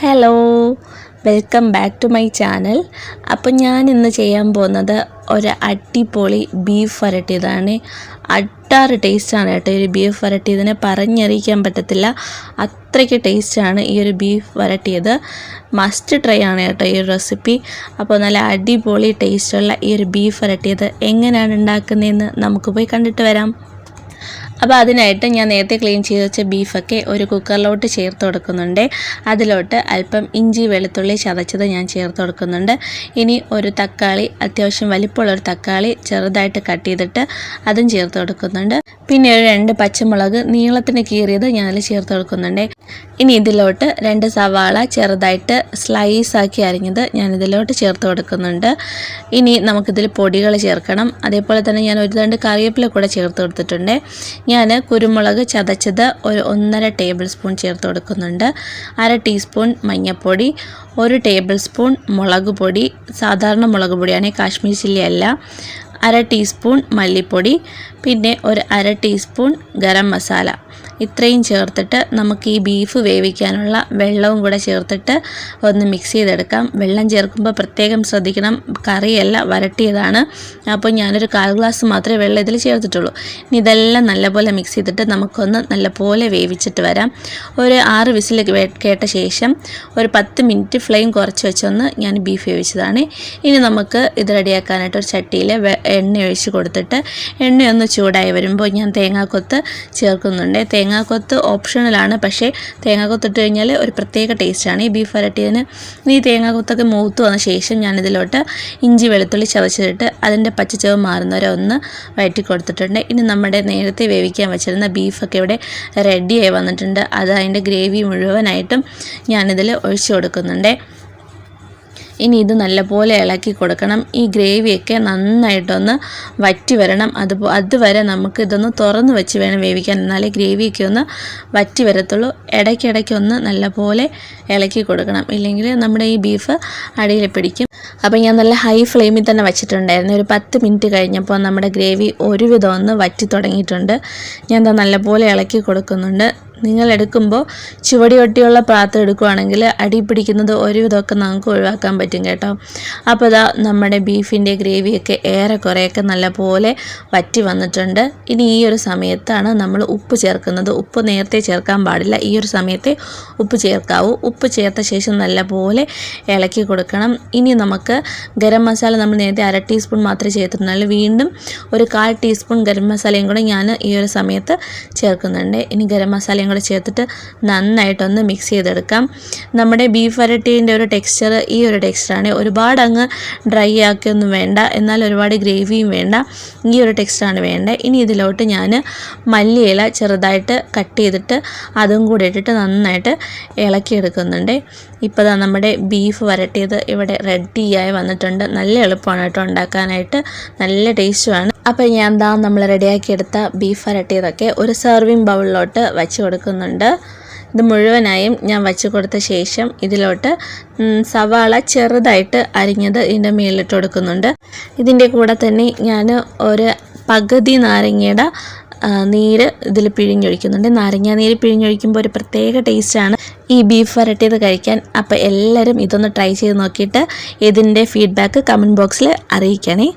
Hello welcome back to my channel അപ്പോൾ ഞാൻ ഇന്ന് ചെയ്യാൻ പോകുന്നത് ഒരു അടിപൊളി ബീഫ് വരട്ടിയതാണ് അട്ടാറ് ടേസ്റ്റാണ് കേട്ടോ ഈ ഒരു ബീഫ് വരട്ടിയതിനെ പറഞ്ഞറിയിക്കാൻ പറ്റത്തില്ല. അത്രയ്ക്ക് ടേസ്റ്റാണ് ഈ ഒരു ബീഫ് വരട്ടിയത്. മസ്റ്റ് ട്രൈ ആണ് കേട്ടോ ഈ ഒരു റെസിപ്പി അപ്പോൾ നല്ല അടിപൊളി ടേസ്റ്റുള്ള ഈ ഒരു ബീഫ് വരട്ടിയത് എങ്ങനെയാണ് ഉണ്ടാക്കുന്നതെന്ന് നമുക്ക് പോയി കണ്ടിട്ട് വരാം. അപ്പോൾ അതിനായിട്ട് ഞാൻ നേരത്തെ ക്ലീൻ ചെയ്ത് വെച്ച ബീഫൊക്കെ ഒരു കുക്കറിലോട്ട് ചേർത്ത് കൊടുക്കുന്നുണ്ട്. അതിലോട്ട് അല്പം ഇഞ്ചി വെളുത്തുള്ളി ചതച്ചത് ഞാൻ ചേർത്ത് കൊടുക്കുന്നുണ്ട്. ഇനി ഒരു തക്കാളി അത്യാവശ്യം വലിപ്പമുള്ളൊരു തക്കാളി ചെറുതായിട്ട് കട്ട് ചെയ്തിട്ട് അതും ചേർത്ത് കൊടുക്കുന്നുണ്ട്. പിന്നെ ഒരു രണ്ട് പച്ചമുളക് നീളത്തിന് കീറിയത് ഞാനതിൽ ചേർത്ത് കൊടുക്കുന്നുണ്ട്. ഇനി ഇതിലോട്ട് രണ്ട് സവാള ചെറുതായിട്ട് സ്ലൈസ് ആക്കി അരിഞ്ഞത് ഞാൻ ഇതിലോട്ട് ചേർത്ത് കൊടുക്കുന്നുണ്ട്. ഇനി നമുക്കിതിൽ പൊടികൾ ചേർക്കണം. അതേപോലെ തന്നെ ഞാൻ ഒരു രണ്ട് കറിവേപ്പില കൂടെ ചേർത്ത് കൊടുത്തിട്ടുണ്ട്. ഞാൻ കുരുമുളക് ചതച്ചത് ഒരു ഒന്നര ടേബിൾ സ്പൂൺ ചേർത്ത് കൊടുക്കുന്നുണ്ട്. അര ടീസ്പൂൺ മഞ്ഞൾപ്പൊടി ഒരു ടേബിൾ സ്പൂൺ മുളക് പൊടി സാധാരണ മുളക് പൊടിയാണ് കാശ്മീർ ചില്ലി അല്ല. അര ടീസ്പൂൺ മല്ലിപ്പൊടി പിന്നെ ഒരു അര ടീസ്പൂൺ ഗരം മസാല. ഇത്രയും ചേർത്തിട്ട് നമുക്ക് ഈ ബീഫ് വേവിക്കാനുള്ള വെള്ളവും കൂടെ ചേർത്തിട്ട് ഒന്ന് മിക്സ് ചെയ്തെടുക്കാം. വെള്ളം ചേർക്കുമ്പോൾ പ്രത്യേകം ശ്രദ്ധിക്കണം. കറിയല്ല വരട്ടിയതാണ്. അപ്പോൾ ഞാനൊരു കാൽ ഗ്ലാസ് മാത്രമേ വെള്ളം ഇതിൽ ചേർത്തിട്ടുള്ളൂ. ഇനി ഇതെല്ലാം നല്ലപോലെ മിക്സ് ചെയ്തിട്ട് നമുക്കൊന്ന് നല്ലപോലെ വേവിച്ചിട്ട് വരാം. ഒരു ആറ് വിസിൽ കേട്ട ശേഷം ഒരു പത്ത് മിനിറ്റ് ഫ്ലെയിം കുറച്ച് വെച്ചൊന്ന് ഞാൻ ബീഫ് വേവിച്ചതാണ്. ഇനി നമുക്ക് ഇത് റെഡിയാക്കാനായിട്ട് ഒരു ചട്ടിയിൽ എണ്ണ ഒഴിച്ച് കൊടുത്തിട്ട് എണ്ണയൊന്ന് ചൂടായി വരുമ്പോൾ ഞാൻ തേങ്ങാക്കൊത്ത് ചേർക്കുന്നുണ്ട്. തേങ്ങാക്കൊത്ത് ഓപ്ഷണലാണ്. പക്ഷേ തേങ്ങാക്കൊത്തിട്ട് കഴിഞ്ഞാൽ ഒരു പ്രത്യേക ടേസ്റ്റാണ്. ഈ ബീഫ് വരട്ടിയതിന് ഈ തേങ്ങാക്കൊത്തൊക്കെ മൂത്ത് വന്ന ശേഷം ഞാനിതിലോട്ട് ഇഞ്ചി വെളുത്തുള്ളി ചതച്ചിട്ട് അതിന്റെ പച്ചച്ചവ് മാറുന്നവരെ ഒന്ന് വയറ്റി കൊടുത്തിട്ടുണ്ട് ഇനി നമ്മുടെ നേരത്തെ വേവിക്കാൻ വെച്ചിരുന്ന ബീഫൊക്കെ ഇവിടെ റെഡിയായി വന്നിട്ടുണ്ട്. അത് അതിന്റെ ഗ്രേവി മുഴുവനായിട്ടും ഞാനിതിൽ ഒഴിച്ചു കൊടുക്കുന്നുണ്ട്. ഇനി ഇത് നല്ലപോലെ ഇളക്കി കൊടുക്കണം. ഈ ഗ്രേവിയൊക്കെ നന്നായിട്ടൊന്ന് വറ്റി വരണം. അത് അതുവരെ നമുക്ക് ഇതൊന്ന് തുറന്ന് വെച്ച് വേണം വേവിക്കാൻ. എന്നാലേ ഗ്രേവിയൊക്കെ ഒന്ന് വറ്റി വരത്തുള്ളൂ. ഇടയ്ക്കിടയ്ക്ക് ഒന്ന് നല്ലപോലെ ഇളക്കി കൊടുക്കണം. ഇല്ലെങ്കിൽ നമ്മുടെ ഈ ബീഫ് അടിയിൽ പിടിക്കും. അപ്പോൾ ഞാൻ നല്ല ഹൈ ഫ്ലെയിമിൽ തന്നെ വെച്ചിട്ടുണ്ടായിരുന്നു. ഒരു പത്ത് മിനിറ്റ് കഴിഞ്ഞപ്പോൾ നമ്മുടെ ഗ്രേവി ഒരുവിധം ഒന്ന് വറ്റി തുടങ്ങിയിട്ടുണ്ട്. ഞാൻ നല്ലപോലെ ഇളക്കി കൊടുക്കുന്നുണ്ട്. നിങ്ങൾ എടുക്കുമ്പോൾ ചുവടി ഒട്ടിയുള്ള പാത്രം എടുക്കുകയാണെങ്കിൽ അടി പിടിക്കുന്നത് ഒരുവിധമൊക്കെ നമുക്ക് ഒഴിവാക്കാൻ പറ്റും കേട്ടോ. അപ്പോൾ ഇതാ നമ്മുടെ ബീഫിന്റെ ഗ്രേവിയൊക്കെ ഏറെക്കുറെയൊക്കെ നല്ലപോലെ വറ്റി വന്നിട്ടുണ്ട്. ഇനി ഈ ഒരു സമയത്താണ് നമ്മൾ ഉപ്പ് ചേർക്കുന്നത്. ഉപ്പ് നേരത്തെ ചേർക്കാൻ പാടില്ല. ഈ ഒരു സമയത്തെ ഉപ്പ് ചേർക്കാവൂ. ഉപ്പ് ചേർത്ത ശേഷം നല്ലപോലെ ഇളക്കി കൊടുക്കണം. ഇനി നമുക്ക് ഗരം മസാല നമ്മൾ നേരത്തെ അര ടീസ്പൂൺ മാത്രമേ ചേർത്തിട്ടുള്ളൂ വീണ്ടും ഒരു കാൽ ടീസ്പൂൺ ഗരം മസാലയും കൂടെ ഞാൻ ഈ ഒരു സമയത്ത് ചേർക്കുന്നുണ്ട്. ഇനി ഗരം മസാലയും കൂടെ ചേർത്തിട്ട് നന്നായിട്ടൊന്ന് മിക്സ് ചെയ്തെടുക്കാം. നമ്മുടെ ബീഫ് വരട്ടീന്റെ ഒരു ടെക്സ്ചർ ഈ ഒരു ടെക്സ്ചറാണ് ഒരുപാട് അങ്ങ് ഡ്രൈ ആക്കിയൊന്നും വേണ്ട. എന്നാൽ ഒരുപാട് ഗ്രേവിയും വേണ്ട. ഈ ഒരു ടെക്സ്ചറാണ് വേണ്ടത് ഇനി ഇതിലോട്ട് ഞാൻ മല്ലിയില ചെറുതായിട്ട് കട്ട് ചെയ്തിട്ട് അതും കൂടി ഇട്ടിട്ട് നന്നായിട്ട് ഇളക്കിയെടുക്കുന്നുണ്ട്. ഇപ്പോൾ നമ്മുടെ ബീഫ് വരട്ടിയത് ഇവിടെ റെഡിയായി വന്നിട്ടുണ്ട്. നല്ല എളുപ്പമാണ് കേട്ടോ ഉണ്ടാക്കാനായിട്ട്. നല്ല ടേസ്റ്റുമാണ് അപ്പോൾ ഞാൻ ദാ നമ്മൾ റെഡിയാക്കിയെടുത്ത ബീഫ് വരട്ടിയതൊക്കെ ഒരു സെർവിങ് ബൗളിലോട്ട് വെച്ച് കൊടുക്കുന്നുണ്ട്. ഇത് മുഴുവനായും ഞാൻ വച്ച് കൊടുത്ത ശേഷം ഇതിലോട്ട് സവാള ചെറുതായിട്ട് അരിഞ്ഞത് ഇതിന്റെ മേലിട്ട് കൊടുക്കുന്നുണ്ട്. ഇതിന്റെ കൂടെ തന്നെ ഞാൻ ഒരു പകുതി നാരങ്ങയുടെ നീര് ഇതിൽ പിഴിഞ്ഞൊഴിക്കുന്നുണ്ട്. നാരങ്ങ നീര് പിഴിഞ്ഞൊഴിക്കുമ്പോൾ ഒരു പ്രത്യേക ടേസ്റ്റാണ് ഈ ബീഫ് വരട്ടിയത് കഴിക്കാൻ. അപ്പോൾ എല്ലാവരും ഇതൊന്ന് ട്രൈ ചെയ്ത് നോക്കിയിട്ട് ഇതിന്റെ ഫീഡ്ബാക്ക് കമന്റ് ബോക്സിൽ അറിയിക്കണേ.